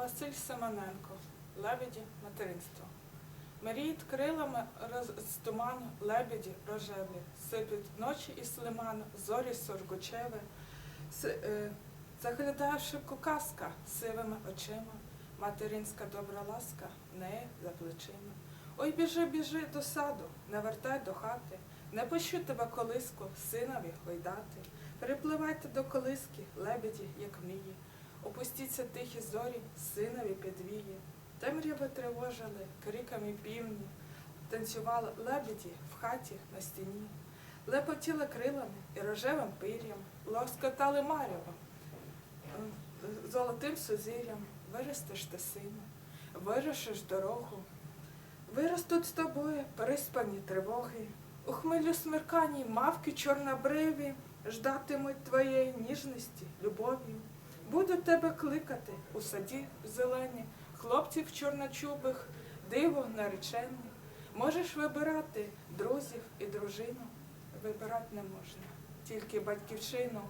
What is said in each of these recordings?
Василь Семененко, лебеді материнство. Мріють крилами роз... з туману лебеді рожеві, сипють ночі із лиману, зорі соргучеве, С... Е... заглядає казка сивими очима, материнська добра ласка в неї за плечима. Ой, біжи, біжи до саду, не вертай до хати, не пощу тебе колиску, синові гойдати. Перепливайте до колиски, лебеді, як мрії, опустіться тихі зорі, синові підвії. Темряви тривожили, криками півні, танцювали лебеді в хаті на стіні, лепотіли крилами і рожевим пир'ям, лоскотали маряво, е, золотим сузір'ям, виростеш ти сину, вирушиш дорогу, виростуть з тобою приспані тривоги, у хмелю смерканій мавки чорнобриві ждатимуть твоєї ніжності, любові. Будуть тебе кликати у саді зелені, хлопців чорночубих, диво наречені. Можеш вибирати друзів і дружину. Вибирати не можна, тільки батьківщину.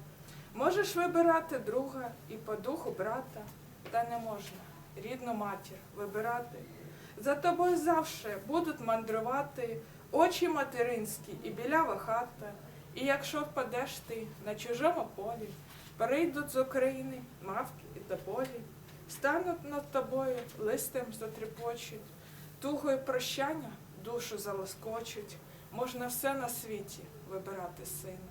Можеш вибирати друга і по духу брата, та не можна рідну матір вибирати. За тобою завше будуть мандрувати очі материнські і білява хата. І якщо впадеш ти на чужому полі, перейдуть з України мавки і тополі, стануть над тобою листем затріпочуть, тугою прощання душу залоскочуть. Можна все на світі вибирати сина.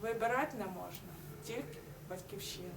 Вибирати не можна, тільки батьківщину.